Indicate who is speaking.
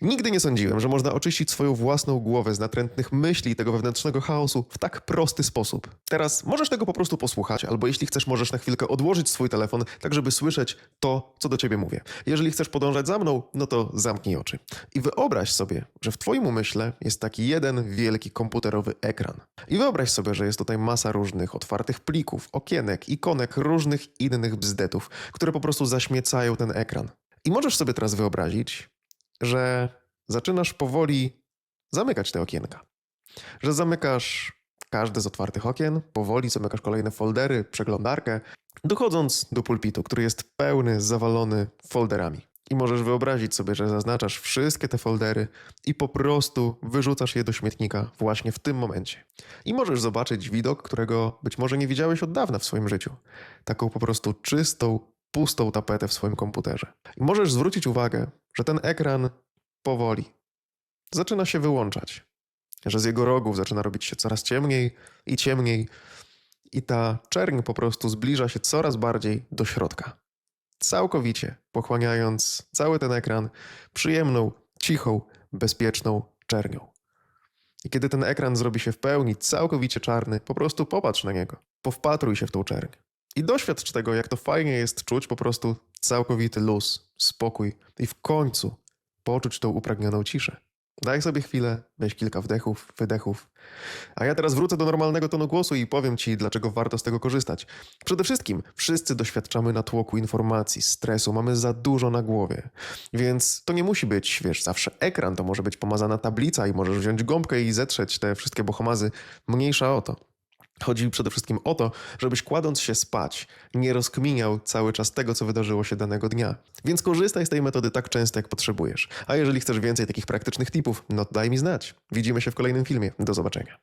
Speaker 1: Nigdy nie sądziłem, że można oczyścić swoją własną głowę z natrętnych myśli i tego wewnętrznego chaosu w tak prosty sposób. Teraz możesz tego po prostu posłuchać, albo jeśli chcesz, możesz na chwilkę odłożyć swój telefon, tak żeby słyszeć to, co do ciebie mówię. Jeżeli chcesz podążać za mną, no to zamknij oczy. I wyobraź sobie, że w twoim umyśle jest taki jeden wielki komputerowy ekran. I wyobraź sobie, że jest tutaj masa różnych otwartych plików, okienek, ikonek, różnych innych bzdetów, które po prostu zaśmiecają ten ekran. I możesz sobie teraz wyobrazić, że zaczynasz powoli zamykać te okienka. Że zamykasz każde z otwartych okien, powoli zamykasz kolejne foldery, przeglądarkę, dochodząc do pulpitu, który jest pełny, zawalony folderami. I możesz wyobrazić sobie, że zaznaczasz wszystkie te foldery i po prostu wyrzucasz je do śmietnika właśnie w tym momencie. I możesz zobaczyć widok, którego być może nie widziałeś od dawna w swoim życiu. Taką po prostu czystą, pustą tapetę w swoim komputerze. I możesz zwrócić uwagę, że ten ekran powoli zaczyna się wyłączać, że z jego rogów zaczyna robić się coraz ciemniej i ciemniej, i ta czerń po prostu zbliża się coraz bardziej do środka. Całkowicie pochłaniając cały ten ekran przyjemną, cichą, bezpieczną czernią. I kiedy ten ekran zrobi się w pełni całkowicie czarny, po prostu popatrz na niego, powpatruj się w tą czerń. I doświadcz tego, jak to fajnie jest czuć po prostu całkowity luz, spokój i w końcu poczuć tą upragnioną ciszę. Daj sobie chwilę, weź kilka wdechów, wydechów. A ja teraz wrócę do normalnego tonu głosu i powiem Ci, dlaczego warto z tego korzystać. Przede wszystkim, wszyscy doświadczamy natłoku informacji, stresu, mamy za dużo na głowie. Więc to nie musi być, wiesz, zawsze ekran, to może być pomazana tablica i możesz wziąć gąbkę i zetrzeć te wszystkie bohomazy. Mniejsza o to. Chodzi przede wszystkim o to, żebyś kładąc się spać, nie rozkminiał cały czas tego, co wydarzyło się danego dnia. Więc korzystaj z tej metody tak często, jak potrzebujesz. A jeżeli chcesz więcej takich praktycznych tipów, no daj mi znać. Widzimy się w kolejnym filmie. Do zobaczenia.